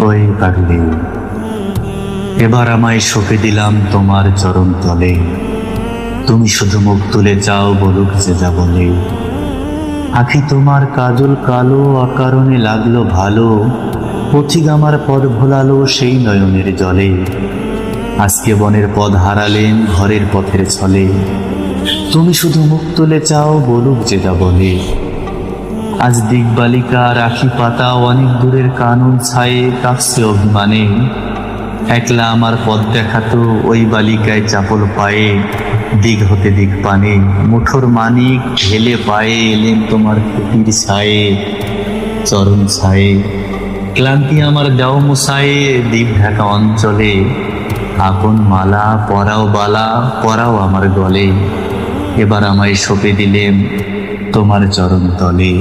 ওই পাগলি এবার আমায় সঁপে দিলাম তোমার চরণ তলে। তুমি শুধু মুখ তুলে যাও বলুক যে যা বলে। আখি তোমার কাজল কালো অকারণে লাগল ভালো। পথিক আমার পদ ভোলালো সেই নয়নের জলে। আজকে বনের পদ হারালেন ঘরের পথের ছলে। তুমি শুধু মুখ তুলে চাও বলুক যে যা বলে। আজ দিকবালিকা, রাখি পাতা, অনেক দূরের কানুন ছায়ে কাঁপছে অভিমানে। একলা আমার পথ দেখাতো ওই বালিকায় চাপল পায়ে দিক হতে দিক পানে। মুঠোর মানিক ঢেলে পায়ে এলেন তোমার কুটির ছায়ে, চরণ ছায়ে। ক্লান্তি আমার দেও মুসায়ে দ্বীপ ঢাকা অঞ্চলে। আপন মালা, পরাও বালা, পরাও আমার গলে। এবার আমায় সঁপে দিলেন তোমার চরণ তলে।